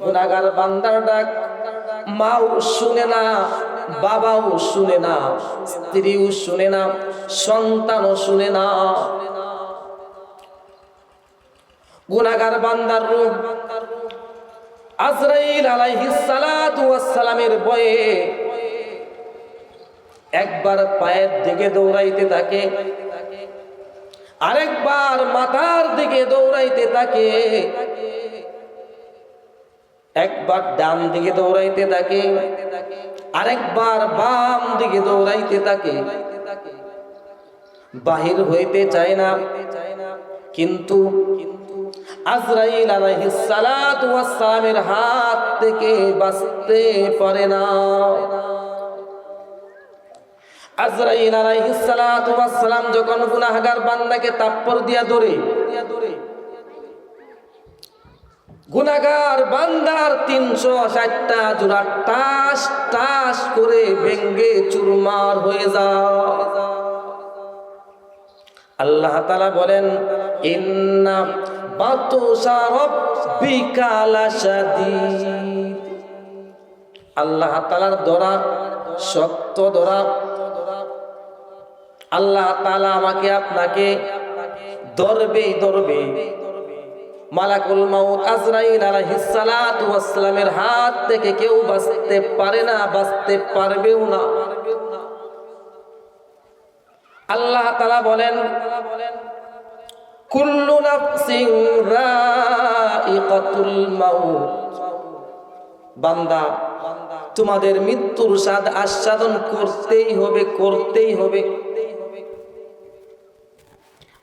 গুনাগার বান্দার ডাক, মাও শুনে না, বাবাও শুনে না, স্ত্রীও শুনে না, সন্তানও শুনে না। গুনাগার বান্দার রূপ আজরাইল আলাইহিস সালাতু ওয়াস সালামের বয়ে একবার পায়ের দিকে দৌড়াইতে থাকে, আরেকবার মাথার দিকে দৌড়াইতে থাকে। একবার ডান দিকে দৌড়াইতে থাকে, আরেকবার বাম দিকে দৌড়াইতে থাকে। বাহির হইতে চায় না। কিন্তু আজরাইল আলাইহিস সালাতু ওয়াস হাত থেকে বাঁচতে পারে না। আজরাইল যখন গুনাহগার বান্দাকে তাপ্পর দিয়া ধরে গুনাগার বান্দার তিনশো ষাটটা জোড়া টাস টাস করে ভেঙ্গে চুরমার হয়ে যাও আল্লাহ তালা বলেন, ইন্না আল্লাহ তালার দরা শক্ত দরা। আল্লাহ তালা আমাকে আপনাকে ধরবে ধরবে মালাকুল মাউত আজরাইল আলাইহিস সালাতু ওয়াস সালামের হাত থেকে কেউ বাঁচতে পারে না, বাঁচতে পারবেও না। আল্লাহ তাআলা বলেন, কুল্লু নাফসিন রাইকাতুল মাউত। বান্দা, তোমাদের মৃত্যুর স্বাদ আস্বাদন করতেই হবে করতেই হবে।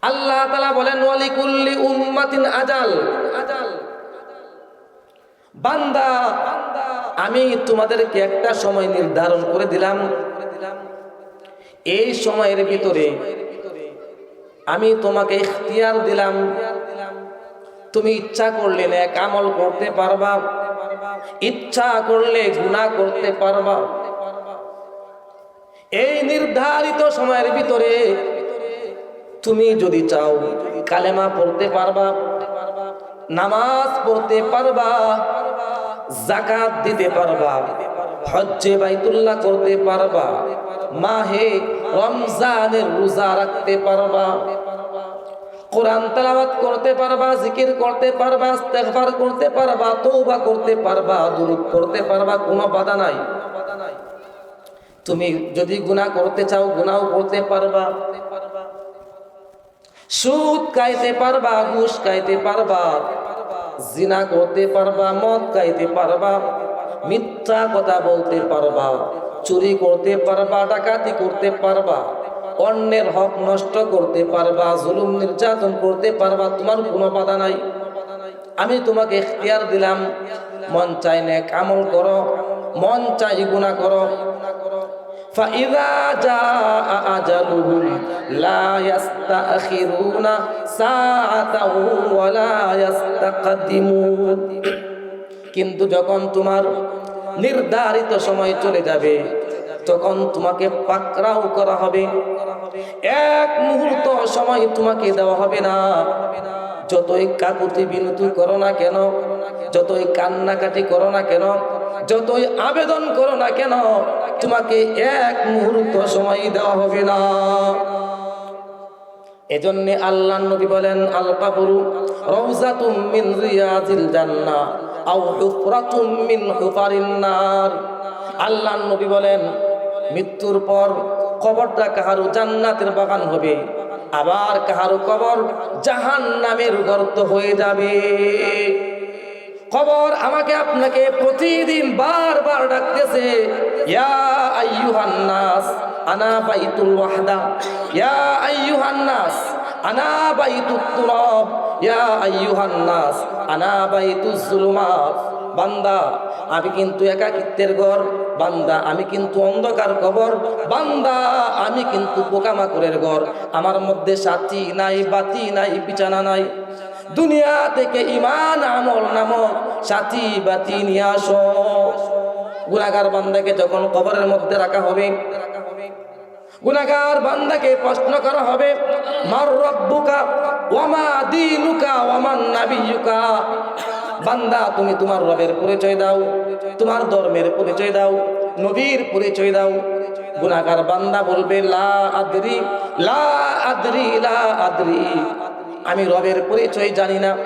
আল্লাহ তালা বলেন, ওয়ালিকুল্লি উম্মাতিন আজাল। আজাল বান্দা, আমি তোমাদেরকে একটা সময় নির্ধারণ করে দিলাম। এই সময়ের ভিতরে আমি তোমাকে ইখতিয়ার দিলাম। তুমি ইচ্ছা করলে এক আমল করতে পারবা। ইচ্ছা করলে গুনাহ করতে পারবা। এই নির্ধারিত সময়ের ভিতরে তুমি যদি চাও কালেমা পড়তে পারবা, নামাজ পড়তে পারবা জাকাত দিতে পারবা, হজ্জে বাইতুল্লাহ করতে পারবা, মাহে রমজানের রোজা রাখতে পারবা, কোরআন তেলাওয়াত করতে পারবা, জিকির করতে পারবা, ইস্তেগফার করতে পারবা, তওবা করতে পারবা, দুরূদ করতে পারবা, কোনো বাধা নাই। তুমি যদি গুনাহ করতে চাও, গুনাহও করতে পারবা। সুদ খাইতে পারবা, ঘুষ খাইতে পারবা, জিনা করতে পারবা, মদ খাইতে পারবা, মিথ্যা কথা বলতে পারবা, চুরি করতে পারবা, ডাকাতি করতে পারবা, অন্যের হক নষ্ট করতে পারবা, জুলুম নির্যাতন করতে পারবা, তোমার কোনো বাধা নাই। আমি তোমাকে এখতিয়ার দিলাম, মন চাই নে কামল করো, মন চাই গুণা করো। فإذا جاء أجلهم لا يستأخرون ساعة ولا يستقدمون কিন্তু যখন তোমার নির্ধারিত সময় চলে যাবে তখন তোমাকে পাকড়াও করা হবে এক মুহূর্ত সময় তোমাকে দেওয়া হবে না যতই কাকুতি বিনতি করো না কেন যতই কান্নাকাটি করো না কেন যতই আবেদন করো না কেন তোমাকে এক মুহূর্ত সময় দেওয়া হবে না। এজন্যে আল্লাহ নবী বলেন আল কাবরু রওজাতুম মিন রিয়াজিল জান্নাহ আও হুফরাতুম মিন হুফারিন নার। আল্লাহ নবী বলেন, মৃত্যুর পর কবরটা কাহারু জান্নাতের বাগান হবে, আবার কাহারু কবর জাহান নামের গর্ত হয়ে যাবে। কবর আমাকে আপনাকে প্রতিদিন বারবার ডাকতেছে, ইয়া আইয়ুহান নাস, আনা বাইতুল ওয়াহদা, ইয়া আইয়ুহান নাস, আনা বাইতুত তুরাব, ইয়া আইয়ুহান নাস, আনা বাইতুজ জুলুমাত। বান্দা, আমি কিন্তু একাকিত্বের ঘর, বান্দা, আমি কিন্তু অন্ধকার কবর, বান্দা, আমি কিন্তু পোকামাকড়ের ঘর। আমার মধ্যে সাথী নাই, বাতি নাই, বিছানা নাই। দুনিয়া থেকে ইমান আমল নামক সাথী বাতি নিয়ে আসো। গুনাগার বান্দাকে যখন কবরের মধ্যে রাখা হবে গুনাগার বান্দাকে প্রশ্ন করা হবে, মার রব্বুকা ওয়ামা দিনুকা ওয়ামান নাবিয়ুকা? বান্দা, তুমি তোমার রবের পরিচয় দাও, তোমার ধর্মের পরিচয় দাও, নবীর পরিচয় দাও। গুনাহগার বান্দা বলবে, লা আদরি লা আদরি লা আদরি। আমি রবের পরিচয় জানি না।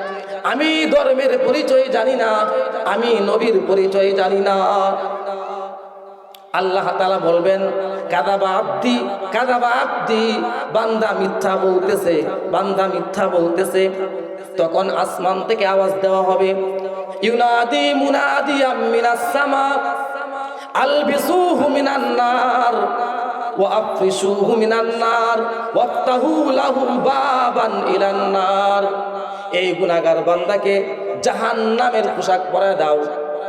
আমি ধর্মের পরিচয় জানি না। আমি নবীর পরিচয় জানি না। আল্লাহ তালা বলবেন কাদাবা আব্দি কাদাবা আব্দি, বান্দা মিথ্যা বলতেছে, বান্দা মিথ্যা বলতেছে। তখন আসমান থেকে আওয়াজ দেওয়া হবে, ইউনাদি মুনাদি আমিনাস সামা, আলবিসুহু মিনান নার। আফরিসুহু মিনান নার, ওয়াফতাহু লাহু বাবান ইলান নার। এই গুনাহগার বান্দাকে জাহান্নামের পোশাক পরায় দাও।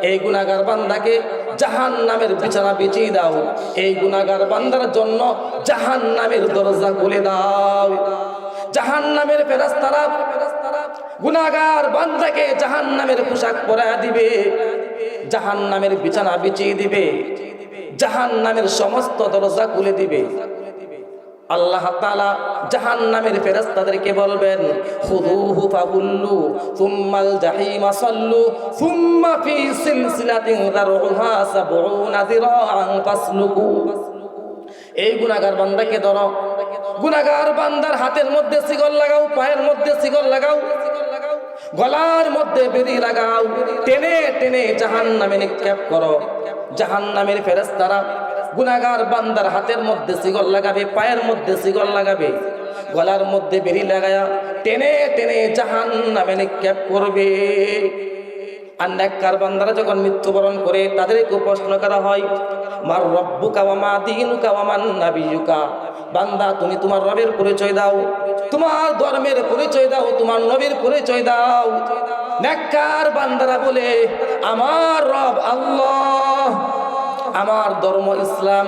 এই গুনাহগার বান্দাকে জাহান্নামের বিছানা বিছিয়ে দাও। এই গুনাহগার বান্দার জন্য জাহান্নামের দরজা খুলে দাও। জাহান্নামের ফেরেশতারা গুনাহগার বান্দাকে জাহান্নামের পোশাক পরায় দিবে। জাহান্নামের বিছানা বিছিয়ে দিবে। জাহান্নামের সমস্ত দরজা খুলে দিবে। আল্লাহ তাআলা জাহান্নামের ফেরেশতাদেরকে বলবেন, খুযুহু ফাগুল্লু সুম্মাল জাহিমা সাল্লু, সুম্মা ফি সিলসিলাতিন দারউহা সাবউনা যিরাআন ফাসলুকু। এই গুনাহগার বান্দাকে ধরো। গুনাহগার বান্দার হাতের মধ্যে শিকল লাগাও, পায়ের মধ্যে শিকল লাগাও, গলার মধ্যে বেরি লাগাও, টেনে টেনে জাহান্নামে নিক্ষেপ করো। জাহান্নামের ফেরেশতারা গুনাগার বান্দার হাতের মধ্যে সিগল লাগাবে, পায়ের মধ্যে সিগল লাগাবে, গলার মধ্যে বেরি লাগায়া টেনে টেনে জাহান নামে নিক্ষেপ করবে। আর বান্দারা যখন মৃত্যুবরণ করে তাদেরকে প্রশ্ন করা হয়, মার রব্বু কাওয়া মা দিনু কাওয়া মান বান্দা, তুমি তোমার রবের পরিচয় দাও, তোমার ধর্মের পরিচয় দাও, তোমার নবীর পরিচয় দাও। নেককার বান্দারা বলে, আমার রব আল্লাহ। আমার ধর্ম ইসলাম,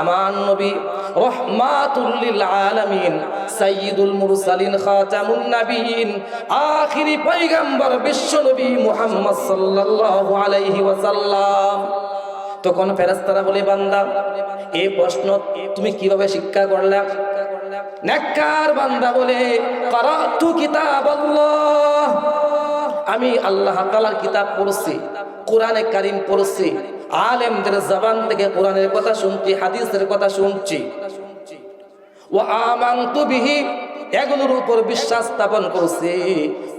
আমার নবী রহমাতুল্লিল আলামিন, সাইয়্যিদুল মুরসালিন, খাতামুন নাবিয়িন, আখিরি পয়গম্বর বিশ্ব নবী মুহাম্মদ সাল্লাল্লাহু আলাইহি ওয়াসাল্লাম। তখন ফেরেশতারা বলে, বান্দা এই প্রশ্ন তুমি কীভাবে শিক্ষা করলা? নেককার বান্দা বলে, কারাতু কিতাবাল্লাহ। আমি আল্লাহ তাআলার কিতাব পড়ছি, কোরআনে কারিম পড়ছি আলেমদের জবান থেকে কোরআনের কথা শুনছি, হাদিসের কথা শুনছি। ও আমান্তু বিহি, এগুলোর উপর বিশ্বাস স্থাপন করছি।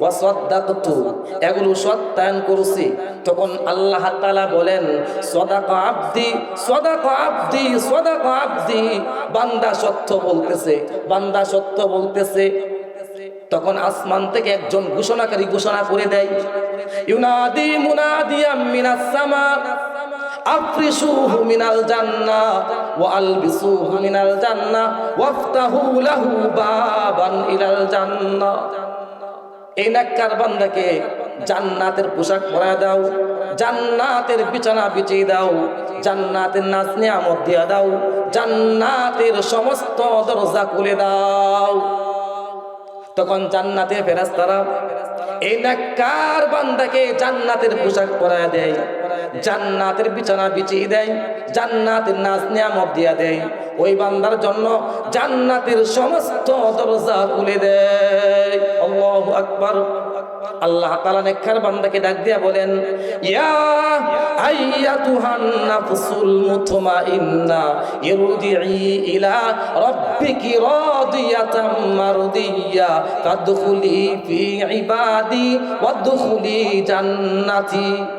ও সদ্দাকতু, এগুলো সত্যায়ন করছি। তখন আল্লাহ তাআলা বলেন, সদাক আব্দি সদাক আব্দি সদাক আব্দি। বান্দা সত্য বলতেছে, বান্দা সত্য বলতেছে। তখন আসমান থেকে একজন ঘোষণাকারী ঘোষণা করে দেয়, ইউনাদি মুনাদিয়া মিনাস সামা। মিনাল লাহু বান্দাকে জান্নাতের পোশাক পরায় দাও, জান্নাতের বিছানা বিছিয়ে দাও, জান্নাতের নাচ নিয়ামত দিয়া দাও, জান্নাতের সমস্ত দরজা খুলে দাও। তখন জান্নাতের ফেরাস্তারা এই নাক্কার বান্দাকে জান্নাতের পোশাক পরায় দেয়। জান্নাতের বিছানা বিছিয়ে দেয়, জান্নাতের নাচ নিয়ামত দিয়া দেয়। ওই বান্দার জন্য জান্নাতের সমস্ত দরজা খুলে দেয়। আল্লাহু আকবার। আল্লাহ তাআলা নেককার বান্দাকে ডাক দিয়া বলেন, ইয়া আইয়াতুহান নাফসুল মুতমাইন্না ইরদিই ইলা রাব্বিকি রাদিয়াতাম মারদিয়া, ফাদখুলি ফি ইবাদি, ওয়াদখুলি জান্নাতি।